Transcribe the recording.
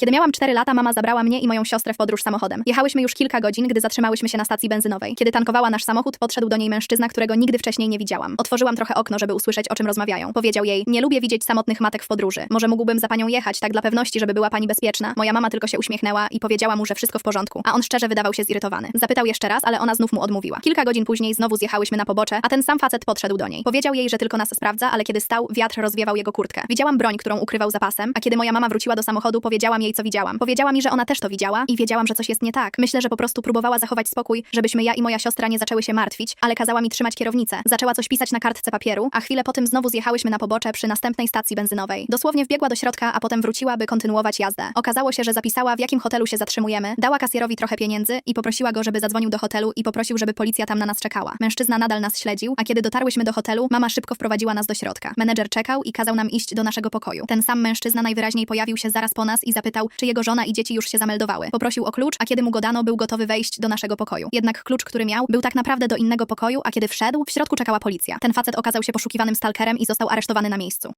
Kiedy miałam 4 lata, mama zabrała mnie i moją siostrę w podróż samochodem. Jechałyśmy już kilka godzin, gdy zatrzymałyśmy się na stacji benzynowej. Kiedy tankowała nasz samochód, podszedł do niej mężczyzna, którego nigdy wcześniej nie widziałam. Otworzyłam trochę okno, żeby usłyszeć, o czym rozmawiają. Powiedział jej: Nie lubię widzieć samotnych matek w podróży. Może mógłbym za panią jechać, tak dla pewności, żeby była pani bezpieczna. Moja mama tylko się uśmiechnęła i powiedziała mu, że wszystko w porządku, a on szczerze wydawał się zirytowany. Zapytał jeszcze raz, ale ona znów mu odmówiła. Kilka godzin później znowu zjechałyśmy na pobocze, a ten sam facet podszedł do niej. Powiedział jej, że tylko nas sprawdza, ale kiedy stał, wiatr rozwiewał jego kurtkę. Widziałam broń, którą ukrywał za pasem, a kiedy moja mama wróciła do samochodu, powiedziałam jej, co widziałam. Powiedziała mi, że ona też to widziała i wiedziałam, że coś jest nie tak. Myślę, że po prostu próbowała zachować spokój, żebyśmy ja i moja siostra nie zaczęły się martwić, ale kazała mi trzymać kierownicę. Zaczęła coś pisać na kartce papieru, a chwilę potem znowu zjechałyśmy na pobocze przy następnej stacji benzynowej. Dosłownie wbiegła do środka, a potem wróciła, by kontynuować jazdę. Okazało się, że zapisała, w jakim hotelu się zatrzymujemy, dała kasjerowi trochę pieniędzy i poprosiła go, żeby zadzwonił do hotelu i poprosił, żeby policja tam na nas czekała. Mężczyzna nadal nas śledził, a kiedy dotarłyśmy do hotelu, mama szybko wprowadziła nas do środka. Menedżer czekał i kazał nam iść do naszego pokoju. Ten sam mężczyzna najwyraźniej pojawił się zaraz po nas i zapytał, czy jego żona i dzieci już się zameldowały. Poprosił o klucz, a kiedy mu go dano, był gotowy wejść do naszego pokoju. Jednak klucz, który miał, był tak naprawdę do innego pokoju, a kiedy wszedł, w środku czekała policja. Ten facet okazał się poszukiwanym stalkerem i został aresztowany na miejscu.